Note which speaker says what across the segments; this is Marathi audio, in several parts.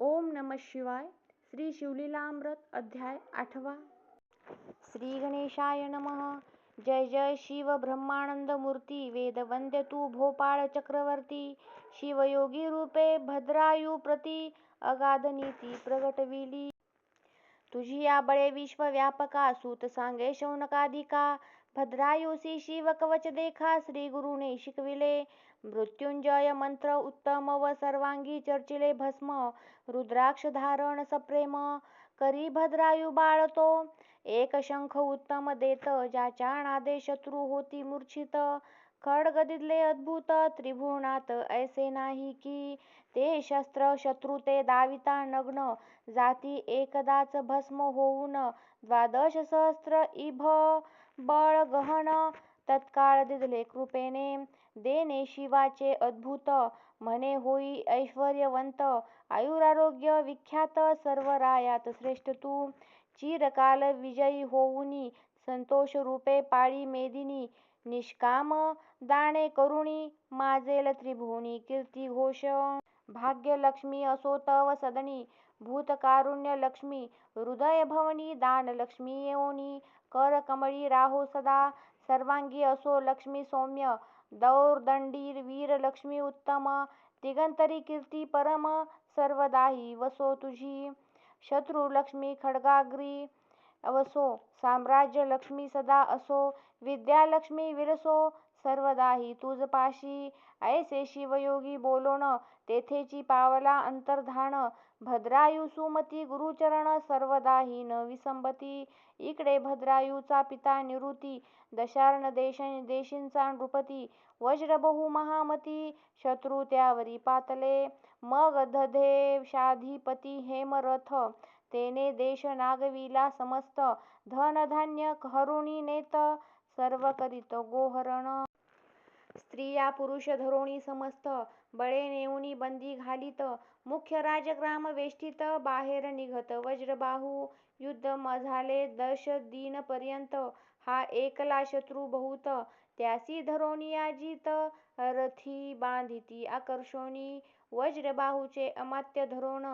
Speaker 1: ओम नम शिवाय। श्री शिवलीलामृत अध्याय आठवा। श्री गणेशाय नमः। जय जय शिव ब्रह्मानंद मूर्ति। वेद वेदवंद्य तू भोपाळ चक्रवर्ती। शिवयोगी रूपे भद्रायू प्रति अगाध नीती प्रगटविली तुझी या बळे विश्व व्यापका सूत सांगे शौनकाधिका भद्रायुसी शिव कवच देखा। श्री गुरुने शिकविले। मृत्युंजय मंत्र उत्तम व सर्वांगी चर्चिले भस्म. रुद्राक्ष धारण सप्रेम. करी भद्रायू बाळतो एक शंख उत्तम देत ज्याच्या नादे शत्रू होती मूर्छित. खड्ग दिले अद्भुत त्रिभुवनात ऐसे नाही की ते शस्त्र शत्रू ते दाविता नग्न. जाती एकदाच भस्म होऊन द्वादश सहस्र इभ. बळ गहन तत्काळ दिदले कृपेने. देणे शिवाचे अद्भुत म्हणे होई ऐश्वर्यवंत. आयुरारोग्य विख्यात सर्व रायात श्रेष्ठ तू. चिरकाल विजयी होऊनी संतोष रूपे पाळी मेदिनी. निष्काम दाने करुणी माजेल त्रिभुवनी. कीर्ती घोष भाग्य लक्ष्मी असो तव सदनी. भूतकारुण्य लक्ष्मी हृदय भवनी दान लक्ष्मी येऊनी. कर कमळी राहो सदा सर्वांगी असो लक्ष्मी सौम्य. दौर्दंडी वीर लक्ष्मी उत्तम दिगंतरी कीर्ती परम सर्वदाही वसो तुझी. शत्रू लक्ष्मी खड्गाग्री वसो साम्राज्य लक्ष्मी सदा असो विद्या लक्ष्मी विरसो सर्वदाही तुझ पाशी. ऐसे शिवयोगी बोलोण तेथेची पावला अंतर्धान भद्रायू सुमती गुरुचरण सर्वदाही न विसंबती. इकडे भद्रायूचा पिता निऋती दशार्ण देशींचा नृपती वज्रबहू महामती शत्रू त्यावरी पातले. मग दधेशाधिपती हेमरथ तेने देश नागविला समस्त धन धान्य हरुणी नेत सर्व करीत गोहरण. स्त्रिया पुरुष धरोणी समस्त बळे नेऊनी बंदी घालीत. मुख्य राजग्राम वेष्टीत बाहेर निघत. वज्रबाहू युद्ध झाले दश दिन पर्यंत हा एकला शत्रू बहुत. त्यासी धरोणी अजित रथी बांधिती आकर्षोनी वज्रबाहूचे अमात्य धरोण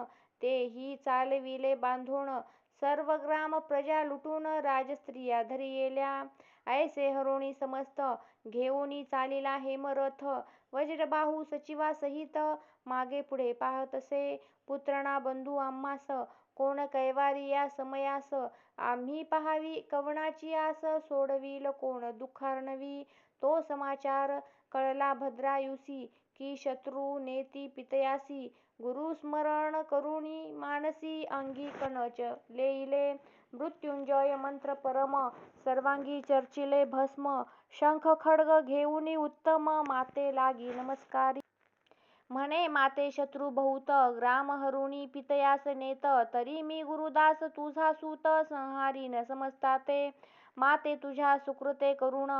Speaker 1: तेही चालविले बांधोण सर्व ग्राम प्रजा लुटून राजस्त्रिया धरियेल्या ऐसे हरोणी समस्त घेऊनी चालिला हेमरथ वज्रबाहू सचिवासहित मागे पुढे पाहतसे. पुत्रणा बंधू आम्हास कोण कैवारी या समयास? आम्ही पहावी कवणाची आस सोडविल कोण दुःखार्णवी? तो समाचार कळला भद्रायुसी की शत्रू नेती पितयासी. गुरुस्मरण करुणी मानसी अंगी कणच लेईले मृत्युंजय मंत्र परम सर्वांगी चर्चिले भस्म शंख खड्ग घेऊनी उत्तम माते लागी. नमस्कारी. म्हणे माते शत्रू बहुत ग्राम हरुणी पितयास नेत तरी मी गुरुदास तुझा सूत न समजता ते. माते तुझ्या सुकृते करुण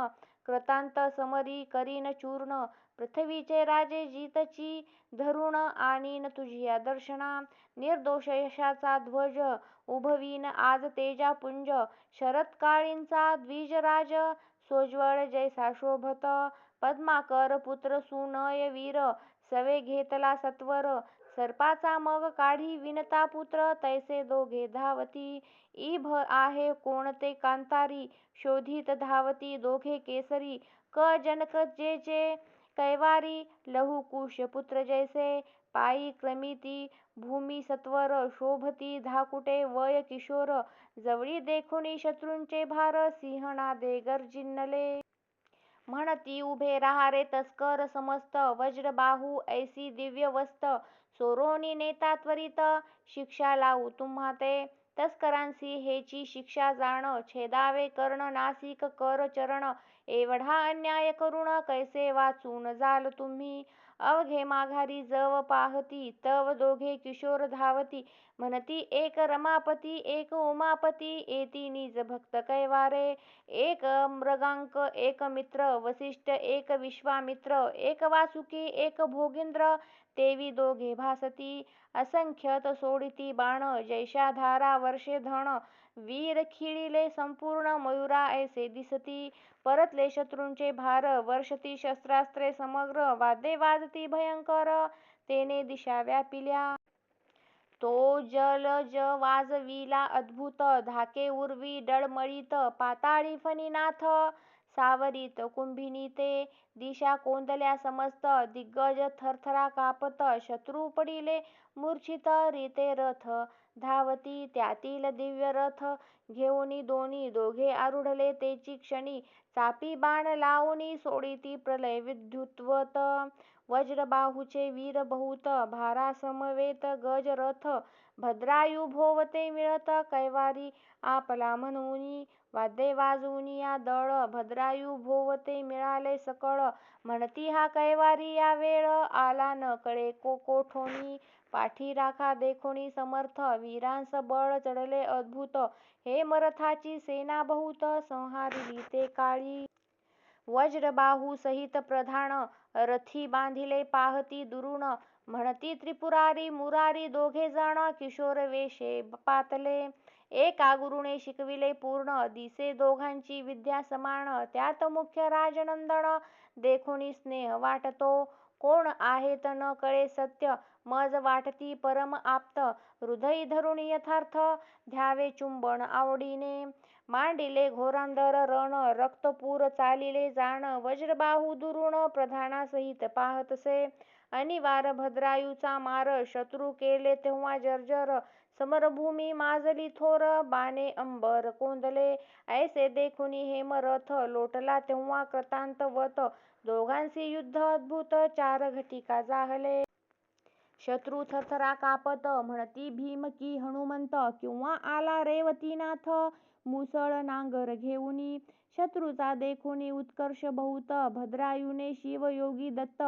Speaker 1: कृतांत समरी करीन चूर्ण पृथ्वीचे राजे जितची धरुण आणीन तुझिया दर्शना निर्दोष यशाचा ध्वज उभवीन आज तेजापुंज शरत्काळींचा द्विजराज सोज्वळ जैसा शोभत. पद्माकर पुत्र सुनय वीर सवे घेतला सत्वर सर्पाचा मग काढी विनता पुत्र तैसे दोघे धावती. इभ आहे कोणते कांतारी शोधित धावती दोघे केसरी क जनक जेचे कैवारी लहू पुत्र जैसे पायी क्रमिती भूमी सत्वर शोभती धाकुटे वय किशोर जवळी देखुनी शत्रूंचे भार सिंहनादे गर्जिनले म्हणती उभे राहा रे तस्कर समस्त वज्रबाहू ऐसी दिव्य वस्त चोरोनी नेता त्वरित शिक्षा लावू तुम्हा ते तस्करांसी हेची शिक्षा जाण छेदावे कर्ण नासिक कर चरण एवढा अन्याय करून कैसे वाचून जाल तुम्ही? अवघे माघारी जव पाहती तव दोघे किशोर धावती. म्हणती एक रमापती एक उमापती येती निज भक्त कैवारे. एक मृगांक एक मित्र वसिष्ठ एक विश्वामित्र एक वासुकी एक भोगिंद्र. तेवी दोघे भासती असंख्यत सोडिती बाण जैशा धारा वर्षे धन वीर खिळिले संपूर्ण मयुरा ऐसे दिसती. परतले शत्रूंचे भार वर्षती शस्त्रास्त्रे समग्र वादे वाजती भयंकर तेने दिशा व्यापिल्या. तो जलज वाजविला अद्भुत धाके उर्वी डळमळीत पाताळी फणीनाथ सावरीत कुंभिनी ते. दिशा कोंदल्या समस्त दिग्गज थरथरा कापत शत्रू पडिले मूर्छित रीते रथ धावती. त्यातील दिव्य रथ घेऊनी दोन्ही दोघे आरूढले. तेची क्षणी चापी बाण लावूनी सोडिती प्रलय विद्युत्वत. वज्रबाहूचे वीर बहुत भारासमवेत गज रथ भद्रायु भोवते मिळत. कैवारी आपला म्हणूनी वाद्ये वाजवूनिया दळ भद्रायु भोवते मिळाले सकळ. म्हणती हा कैवारी या वेळ आला न कळे कोठोनी पाठी राखा देखोनी समर्थ वीरांस बळ चढले अद्भुत. हेमरथाची सेना बहुत संहारिली ते काळी. वज्रबाहू सहित प्रधान रथी बांधिले पाहती दुरून म्हणती त्रिपुरारी मुरारी दोघेजण किशोरवेषे पातले. एका गुरुने शिकविले पूर्ण. दिसे दोघांची विद्या समान. त्यात मुख्य राजनंदन देखोनी स्नेह वाटतो. कोण आहेत न कळे सत्य? मज वाटती परम आप्त. हृदयी धरून यथार्थ द्यावे चुंबन आवडीने. मांडिले घोरांधर रण रक्तपूर चालिले जाण. वज्रबाहू दुरुण प्रधानासहित पाहतसे. अनिवार भद्रायूचा मार शत्रू केले तेव्हा जर्जर. समरभूमी माजली थोर बाणे अंबर कोंदले. ऐसे देखुनी हेमरथ लोटला तेव्हा कृतांतवत दोघांसी युद्ध अद्भुत चार घटिका जाहले. शत्रू थरथरा कापत म्हणती भीम की हनुमंत किंवा आला रेवतीनाथ मुसळ नांगर घेऊनी. शत्रूचा देखोनी उत्कर्ष बहुत शिव शिवयोगी दत्त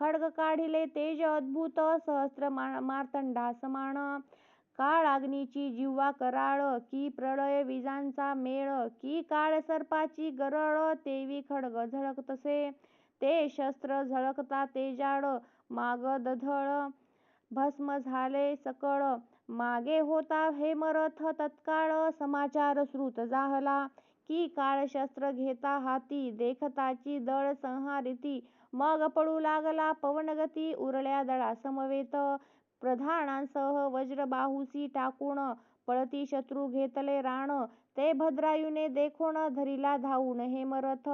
Speaker 1: खड्ग काढिले तेज अद्भुत सहस्त्र मार्तंडा समान. काळाग्नीची जिव्हा कराळ की प्रळय विजांचा मेळ की काळ सर्पाची गरळ तेवी खड्ग झळकतसे. ते शस्त्र झळकता तेजाळ मागदढळ भस्म झाले सकळ. मागे होता हेमरथ तत्काळ समाचार श्रुत जाहला. की काळशस्त्र घेता हाती देखताची दळ संहारिती. मग पडू लागला पवनगती उरल्या दळासमवेत प्रधानांसह वज्रबाहुसी टाकून पळती शत्रू घेतले राण. ते भद्रायूने देखोन धरिला धावून हेमरथ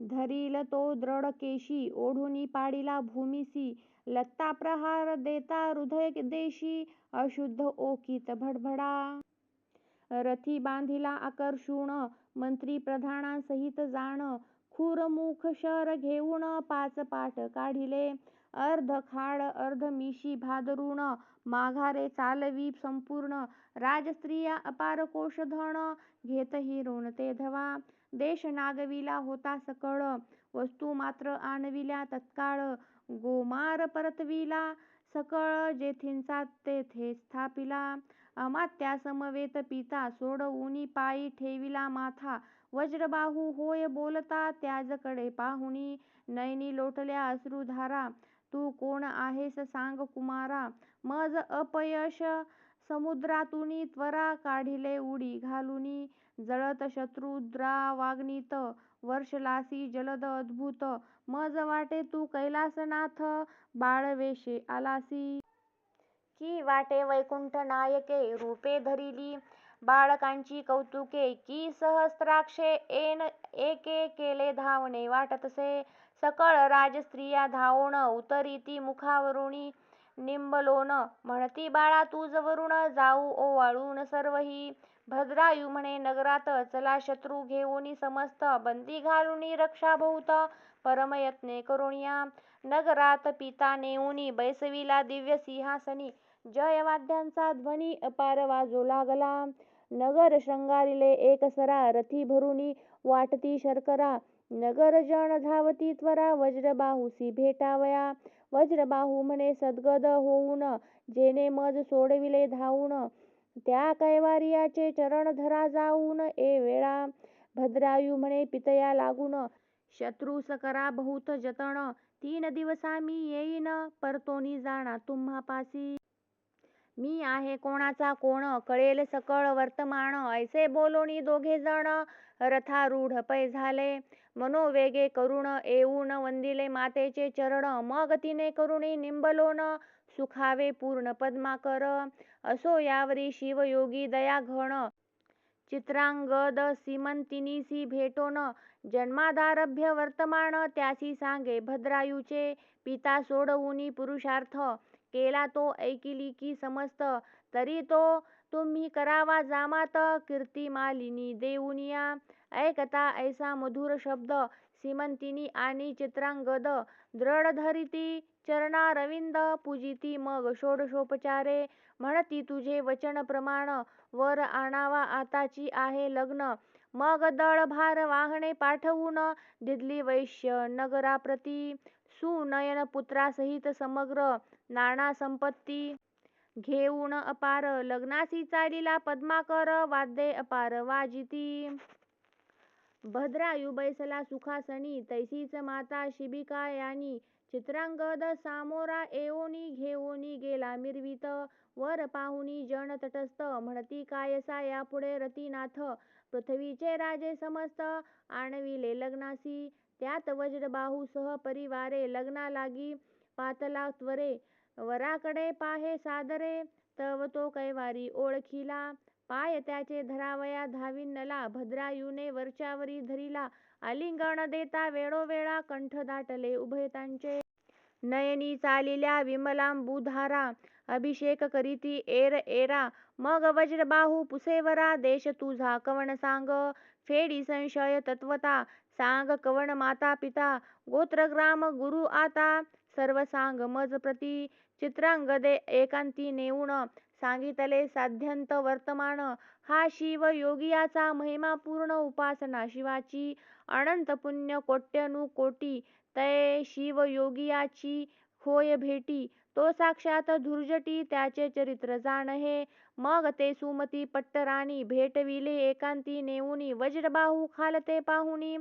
Speaker 1: धरील तो दृढकेशी ओढूनी पाडिला भूमिसी लत्ता प्रहार देता हृदयदेशी अशुद्ध ओकीत भडभडा। रथी बांधिला आकर्षून मंत्री प्रधानांसहित जाण खूर मुख शर घेऊन पाच पाट काढिले। अर्ध खाड अर्ध मिशी भादरून माघारे चालवी संपूर्ण। राजस्त्रिया अपार कोशधन घेत हिरून ते धवा। देश नागविला होता सकळ वस्तू मात्र आणविल्या तत्काळ। गोमार परतविला सकळ जेथींचा तेथे स्थापिला. अमात्यासमवेत पिता सोडवूनी पायी ठेविला माथा. वज्रबाहू होय बोलता त्याजकडे पाहुनी नयनी लोटल्या अश्रुधारा. तू कोण आहेस सांग कुमारा. मज अपयश समुद्रातूनी त्वरा काढिले उडी घालूनी जळत शत्रुद्रावाग्नीत वर्षलासी जलद अद्भुत मज वाटे तू कैलासनाथ बाळवेषे आलासी. की वाटे वैकुंठ नायके रूपे धरिली बाळकांची कौतुके की सहस्त्राक्षे ऐन एके केले धावणे वाटतसे सकळ राजस्त्रिया धावोन उतरिती मुखावरुणी निंबलोन म्हणती बाळा तुझ वरुण जाऊ ओवाळून सर्वही भद्रायू म्हणे नगरात चला शत्रू घेऊनी समस्त बंदी घालूनी रक्षा बहुत परमयत्ने करुणया नगरात पिता नेऊनी बैसविला दिव्य सिंहासनी. जयवाद्यांचा ध्वनी अपार वाजू लागला. नगर शृंगारिले एकसरा रथी भरूनी वाटती शर्करा. नगरजन धावती त्वरा वज्रबाहूसी भेटावया. वज्रबाहू म्हणे सद्गद होऊन जेने मज सोडविले धावून त्या कैवारियाचे चरण धरा जाऊन ए वेळा भद्रायू म्हणे पितया लागून शत्रूस करा बहुत जतन. तीन दिवसा मी येईन परतोनी जाणा तुम्हा पासी मी आहे कोणाचा कोण? कळेल सकळ वर्तमान. ऐसे बोलोनी दोघे जण. रथारूढ पै झाले. मनोवेगे करुण येऊन वंदिले मातेचे चरण. मग तिने करुणी निंबलोन. सुखावे पूर्ण पद्माकर. असो यावरी शिवयोगी दयाघन. चित्रांगद सीमंतिनीसी भेटोन. जन्मादारभ्य वर्तमान. त्यासी सांगे भद्रायूचे पिता सोडवुनी पुरुषार्थ. केला तो ऐकिली की समस्त तरी तो तुम्ही करावा जामात कीर्तिमालिनी देऊनिया ऐकता ऐसा मधुर शब्द सीमंतिनी आणि चित्रांगद. दृढ धरिती चरणारविंद पूजिती मग षोडशोपचारे. म्हणती तुझे वचन प्रमाण वर आणावा आताची आहे लग्न. मग दळभार वाहने पाठवून दिधली वैश्य नगराप्रती. सुनयन पुत्रासहित समग्र नाना संपत्ती घेऊन अपार. लग्नासी चालिला पद्माकर वाद्ये अपार. वाजिती. भद्रायू बैसला सुखासनी तैसीच माता शिबिका यानी. चित्रांगद सामोरा येऊनी घेऊनी गेला मिरवीत. वर पाहुनी जन तटस्थ. म्हणती कायसा यापुढे रतीनाथ. पृथ्वीचे राजे समस्त आणविले लग्नासी. त्यात वज्रबाहू सहपरिवारे लग्ना लागी पातला त्वरे. वराकडे पाहे सादरे तव तो कैवारी ओळखिला. पाय त्याचे धरावया धाविनला भद्रायूने वरच्यावरी धरिला. आलिंगन देता वेळोवेळा कंठ दाटले उभयतांचे नयनी चालिल्या विमलांबुधारा अभिषेक करीती एर एरा. मग वज्रबाहू पुसेवरा देश तुझा कवण सांग. फेडी संशय तत्वता सांग कवण माता पिता. गोत्रग्राम गुरु आता सर्व सांग मज प्रती. चित्रांगदे एकांती नेऊन सांगितले साध्यंत वर्तमान. हा शिव योगियाचा महिमापूर्ण उपासना. शिवाची अनंत पुण्य कोट्यनुकोटी शिव योगीयाची होय भेटी. तो साक्षात धुर्जटी त्याचे चरित्र जाण हे मग ते सुमती पट्टराणी भेटविले एकांती नेऊनी. वज्रबाहू खालते पाहुनी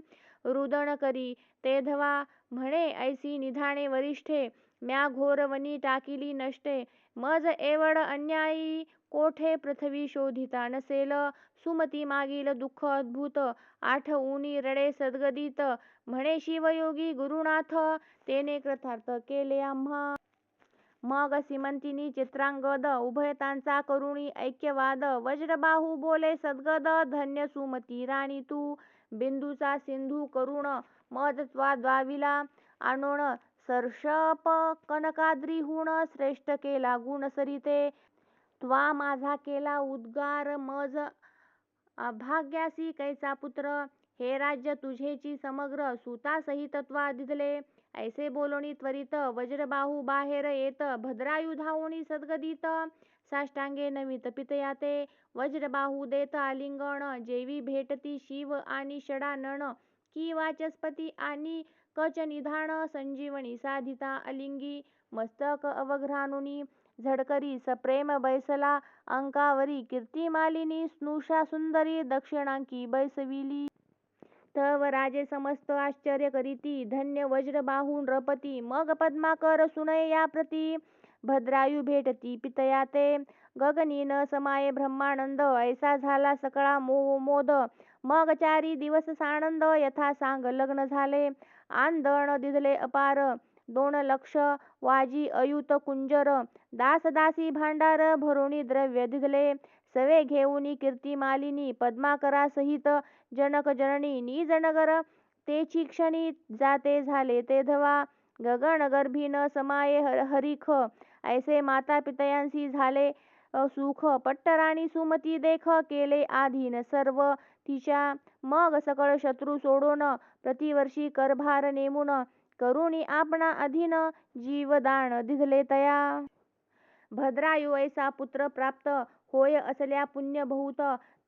Speaker 1: रुदन करी. तेधवा म्हणे ऐसी निधाने वरिष्ठे. म्या घोरवनी टाकीली टाकिली नष्टे. मज एवढ अन्यायी कोठे पृथ्वी शोधिता? नसेल सुमती मागील दुःख अद्भुत. आठवुनी रडे सद्गदित. म्हणे शिवयोगी गुरुनाथ तेने कृतार्थ केले आम्हा. मग सीमंतिनी चित्रांगद उभयतांचा करुणी ऐक्यवाद. वज्रबाहू बोले सद्गद धन्य सुमती राणी तू. बिंदूचा सिंधू करुण. मज त्वाद्वाविला आणोण सर्षप कनकाद्रिहून श्रेष्ठ केला गुण सरिते त्वा माझा केला उद्गार मज अभाग्यासी कैसा पुत्र? हे राज्य तुझेची समग्र सुतासहित त्वा दिधले ऐसे बोलोनी त्वरित वज्रबाहू बाहेर येत. भद्रायुधावणी सद्गदित. साष्टांगे नमित पितया वज्रबाहू देत आलिंगण. जेवी भेटती शिव आणि षडानन की वाचस्पती आणि कच निधान संजीवनी साधिता अलिंगी मस्तक अवघ्राणुनी झडकरी सप्रेम बैसला अंकावरी कीर्तिमालिनी स्नुषा सुंदरी दक्षिणांकी बैसविली. तव राजे समस्त आश्चर्य करीती धन्य वज्रबाहू नृपती मग पद्माकर सुनये याप्रती. भद्रायू भेटती पितया ते गगनी न समाये ब्रह्मानंद ऐसा झाला सकळा मोद. मग चारी दिवस सानंद यथा सांग लग्न झाले. आंदण दिधले अपार. दोन लक्ष वाजी अयुत कुंजर. दासदासी भांडार भरोणी द्रव्य दिधले सवे घेऊनी कीर्तिमालिनी पद्माकरासहित जनक जननी निजनगर तेची क्षणी जाते झाले ते धवा. गगन गर्भीन समाये हर हरिख. ऐसे माता पितयांसी झाले सुख. पट्टराणी सुमती देख केले आधीन सर्व. तिच्या मग सकळ शत्रू सोडून प्रतिवर्षी करभार नेमून करुणी आपणा अधीन जीवदान दिधले तया. भद्रायु ऐसा पुत्र प्राप्त होय असल्या पुण्य बहुत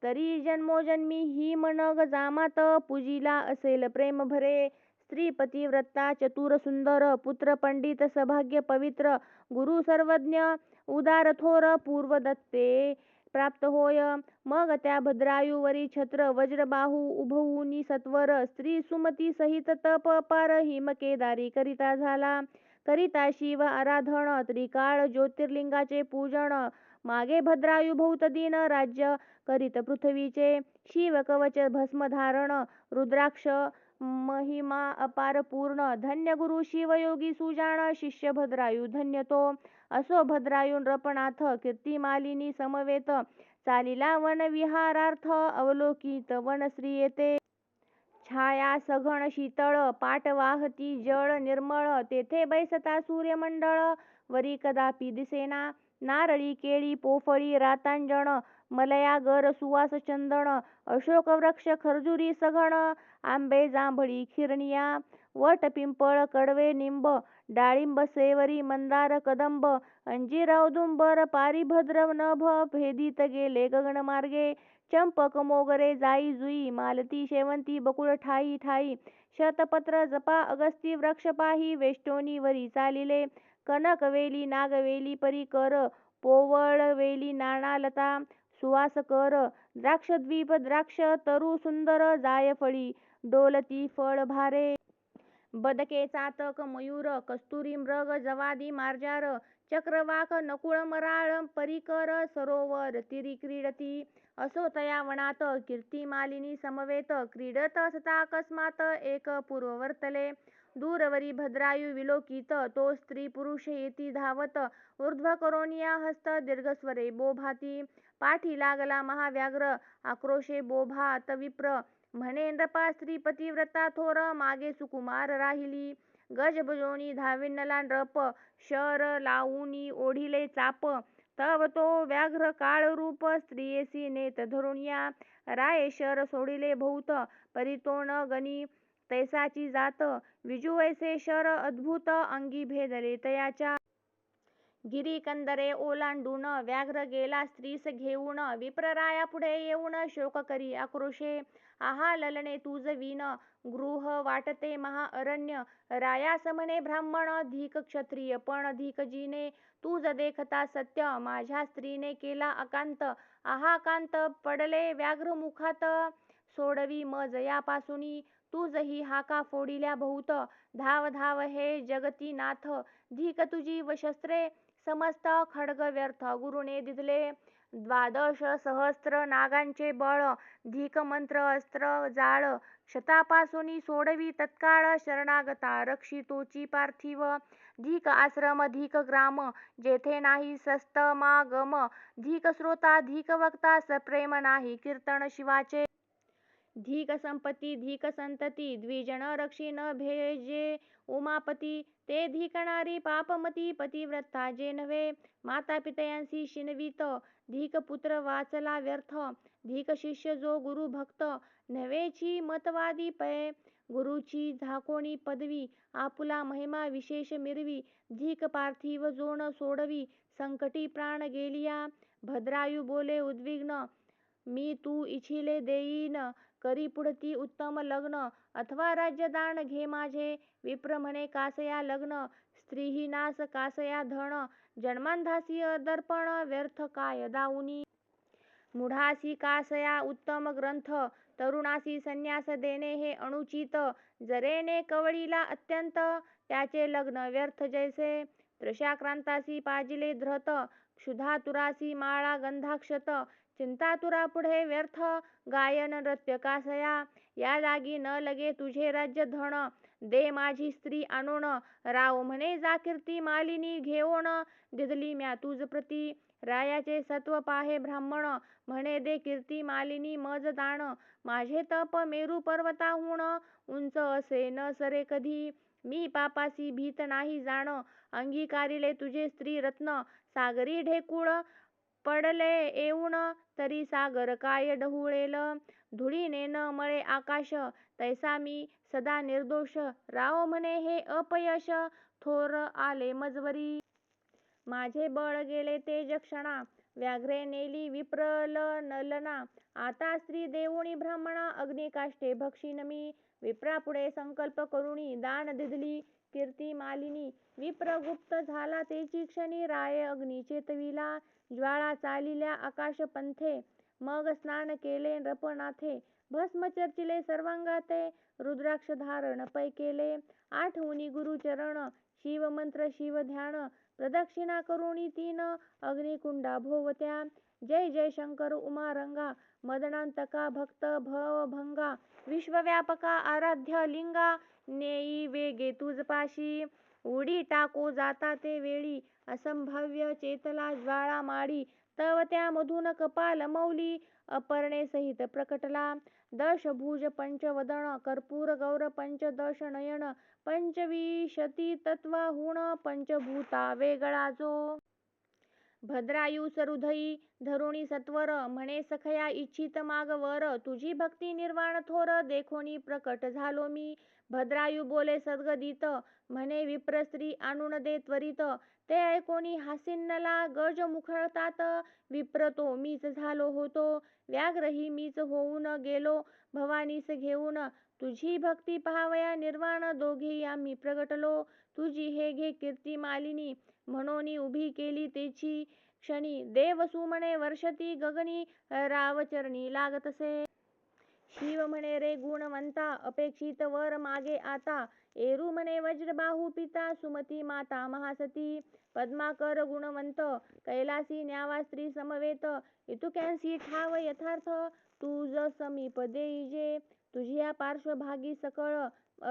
Speaker 1: तरी जन्मोजन्मी ही मनग जामात पूजिला असेल प्रेमभरे. स्त्री पतिव्रता चतुर सुंदर पुत्र पंडित सभाग्य पवित्र गुरु सर्वज्ञ उदार थोर पूर्वदत्ते. प्राप्त होय. मग त्या भद्रायुवरी छत्र वज्रबाहू उभवुनी सत्वर स्त्री सुमती सहित तप अपार हिमकेदारी करिता झाला. करिता शिव आराधन त्रिकाळ ज्योतिर्लिंगाचे पूजन मागे भद्रायु भौत दिन राज्य करीत पृथ्वीचे. शिव कवच भस्म धारण रुद्राक्ष महिमा अपार पूर्ण. धन्य गुरु शिव योगी सुजाण शिष्य भद्रायु धन्य तो. असो भद्रायुन नृपनाथ कीर्ती मालिनी समवेत चालिला वन विहारार्थ अवलोकित वन श्री येते. छाया सघन शीतळ पाट वाहती जळ निर्मळ तेथे बैसता सूर्यमंडळ वरी कदापि दिसेना. नारळी केळी पोफळी रातांजण मलया गर सुवास चंदन अशोक वृक्ष खर्जुरी सघन आंबे जांभळी खिरनिया वट पिंपळ कडवे निंब डाळिंब सेवरी मंदार कदंब अंजीर औदुंबर पारिभद्र नभ भेदित गेले गगनमार्गे चंपक मोगरे जाई जुई मालती शेवंती बकुळ ठाई ठाई शतपत्र जपा अगस्ती वृक्ष पाही वेष्टोनी वरी चालिले कनक वेली नागवेली परी कर पोवळवेली नाना लता सुवास कर द्राक्षद्वीप द्राक्ष तरु सुंदर जायफळी डोलती फळ भारे. बदके चातक मयूर कस्तुरी मृग जवादी मार्जार चक्रवाक नकुळ मराळ परिकर सरोवर तीरी क्रीडती असो तया वनात कीर्ती मालिनी समवेत क्रीडत असता अकस्मात एक पूर्ववर्तले. दूरवरी भद्रायू विलोकित तो स्त्री पुरुष येती धावत ऊर्ध्व करोनिया हस्त दीर्घस्वरे बोभाती. पाठी लागला महाव्याघ्र आक्रोशे बोभात विप्र म्हणेंद्रपा स्त्री पतिव्रता थोर मागे सुकुमार राहिली. गजबजोनी धाविनला नृप शर लावूनी ओढिले चाप. तव तो व्याघ्र काळरूप स्त्रियेसी नेत धरुनिया राये शर सोडिले भूत परी न गणी तैसाची जात. विजुवैसे शर अद्भुत अंगी भेदले तयाच्या. गिरी कंदरे ओलांडून व्याघ्र गेला स्त्रीस घेऊन. विप्ररायापुढे येऊन शोक करी आक्रोशे. आहा ललने तुज विन गृह वाटते महा अरण्य रायास म्हणे ब्राह्मण धिक क्षत्रिय पण धिक जिने तुज देखता सत्य माझ्या स्त्रीने केला अकांत आहा कांत पडले व्याघ्र मुखात सोडवी म जयापासूनी तुझही हाका फोडिल्या बहुत धाव धाव हे जगती नाथ धिक तुझी व शस्त्रे समस्त खड्ग व्यर्थ गुरुने दिधले द्वादश सहस्त्र नागांचे बळ धिक मंत्र अस्त्र जाळ क्षतापासूनी सोडवी तत्काळ शरणागता रक्षितोची पार्थिव धिक आश्रम धिक ग्राम जेथे नाही सस्तमागम धिक श्रोता धिक वक्ता सप्रेम नाही कीर्तन शिवाचे धीक संपत्ती धिक संतती द्विजन रक्षी न भेजे उमापती ते धिकणारी पापमती पतिव्रता जे नव्हे मातापितयांसी शिनवित धिक पुत्र वाचला व्यर्थ धिक शिष्य जो गुरु भक्त नव्हेची मतवादी पै गुरुची झाकोणी पदवी आपुला महिमा विशेष मिरवी धिक पार्थिव जो न सोडवी संकटी प्राण गेलिया भद्रायू बोले उद्विग्न मी तू इच्छिले देईन करी पुढती उत्तम लग्न. अथवा राज्यदान घे माझे. विप्र म्हणे कासया लग्न. स्त्रीहीनास कासया धन. जन्मांधासी दर्पण व्यर्थ काय दाऊनी? मुढासी कासया उत्तम ग्रंथ. तरुणासी संन्यास देणे हे अनुचित. जरेने कवळीला अत्यंत. त्याचे लग्न व्यर्थ जैसे. तृषाक्रांतासी पाजिले धृत. क्षुधातुरासी माळा गंधाक्षत. चिंतातुरापुढे व्यर्थ. गायन नृत्य कासया या जागी न लगे तुझे राज्य धन दे माझी स्त्री आणून. राव म्हणे जा कीर्ती मालिनी घेऊन. दिदली म्या तुझ प्रती. रायाचे सत्व पाहे ब्राह्मण. म्हणे दे कीर्ती मालिनी मज दान माझे तप मेरू पर्वताहून. उंच असे न सरे कधी. मी पापासी भीत नाही जाण. अंगीकारिले तुझे स्त्री रत्न. सागरी ढेकूळ. पडले येऊन तरी सागर काय ढवळेल? धुळीने न मळे आकाश तैसा मी सदा निर्दोष. राव म्हणे हे अपयश थोर आले मजवरी माझे बळ गेले तेज क्षणा. व्याघ्रे नेली विप्रललना आता स्त्री देऊणी ब्राह्मणा अग्निकाष्ठे भक्षीन विप्रापुढे संकल्प करुणी दान दिधली कीर्ती मालिनी. विप्र गुप्त झाला तेची क्षणी राय अग्नी चेतविला. ज्वाळा चालिल्या आकाश पंथे मग स्नान केले नृपनाथे. भस्म चर्चिले सर्वांगाते. रुद्राक्ष धारण पै केले. आठवूनी गुरुचरण. शिवमंत्र शिवध्यान. प्रदक्षिणा करुणी तीन अग्निकुंडा. भोवत्या जय जय शंकर उमारंगा मदनांतका भक्त भवभंगा. विश्वव्यापका आराध्य लिंगा. नेई वेगे तुजपाशी. उडी टाको जाता ते वेळी. असंभाव्य चेतला ज्वाळा माडी. तव त्या मधून कपाल मौली. अपर्णे सहित प्रकटला. दशभुज पंचवदन कर्पूर गौर पंचदश नयन पंचविशती तत्वाहुण पंचभूता वेगळा जो. भद्रायु सरुधई धरुणी सत्वर म्हणे सखया इच्छित माग वर तुझी भक्ती निर्वाण थोर देखोनी प्रकट झालो मी. भद्रायु बोले सद्गदित म्हणे विप्र स्त्री आणून दे त्वरित. ते ऐकोनी हासिन्नला गजमुखळतात विप्र तो मीच झालो होतो. व्याघ्रही मीच होऊन गेलो. भवानीस घेऊन तुझी भक्ती पहावया निर्वाण दोघे आम्ही प्रगटलो. तुझी हे घे कीर्ती मालिनी म्हणोनी उभी केली तेची क्षणी. देव सुमने वर्षती गगनी रावचरणी लागतसे शिव म्हणे रे गुणवंता अपेक्षित वर मागे आता. एरू म्हणे वज्रबाहू पिता सुमती माता महासती. पद्माकर गुणवंत कैलासी न्यावा स्त्री समवेत. इतुक्यांसी ठाव यथार्थ. तुज समीप देईजे तुझिया पार्श्वभागी सकळ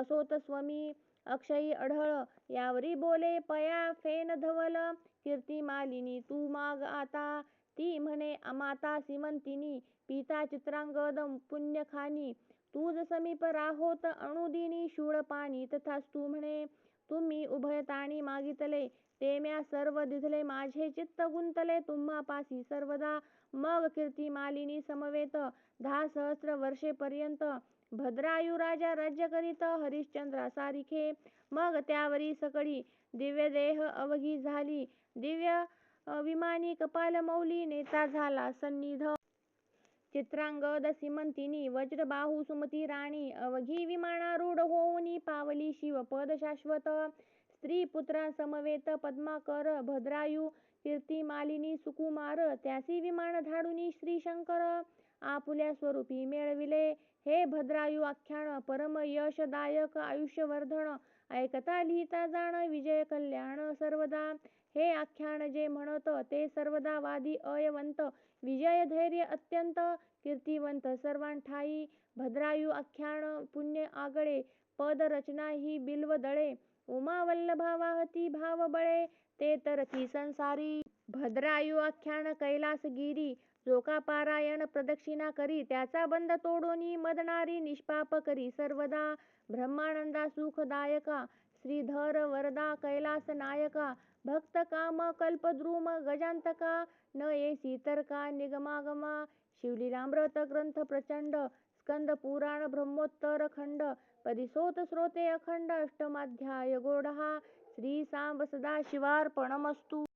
Speaker 1: असोत स्वमी. अक्षयी अढळ. यावरी बोले पया फेन धवल. कीर्ती मालिनी तू माग आता. ती म्हणे माता सिमंतिनी. पिता चित्रांगद पुण्यखानी. तूज समीप राहोत अनुदिनी शूळपाणी तथास्तु म्हणे तुम्ही उभयताणी मागितले. ते म्या सर्व दिधले माझे चित्त गुंतले. तुम्हापासी सर्वदा मग कीर्ती मालिनी समवेत. दहा सहस्र वर्षेपर्यंत भद्रायु राजा राज्य करीत. हरिश्चंद्रा सारिखे मग त्यावरी सकळी दिव्यदेह अवघी झाली. दिव्य विमानी कपालमौली नेता झाला. सन्निध चित्रांगद सीमंतिनी वज्रबाहू सुमती राणी अवघी विमानारूढ होऊनी पावली शिवपद शाश्वत स्त्री पुत्रा समवेत पद्माकर भद्रायु कीर्तिमालिनी सुकुमार त्यासी विमान धाडूनी श्रीशंकर आपुल्या स्वरूपी मेळविले. हे भद्रायु आख्यान परम यशदायक आयुष्यवर्धन ऐकता लिहिता जाण विजय कल्याण सर्वदा. हे आख्यान जे म्हणत ते सर्वदा वादी अयवंत विजय धैर्य अत्यंत कीर्तिवंत. सर्वांठायी भद्रायू आख्यान पुण्य आगळे पद रचना ही बिल्वदळे उमावल्लभा वाहती भावबळे ते तरती संसारी. भद्रायू आख्यान कैलास गिरी का पारायण प्रदक्षिणा करी त्याचा बंध तोडोनी मदणारी निष्पाप करी. सर्वदा ब्रह्मानंदा सुखदायका श्रीधर वरदा कैलास नायका भक्त काम कल्पद्रुम गजांतका न येसी तर्का निगमागमा शिवलीलामृत ग्रंथ प्रचंड स्कंद पुराण ब्रह्मोत्तर खंड परिसोत स्रोते अखंड अष्टमाध्याय गोडहा श्री सांब सदाशिवार्पणमस्तु।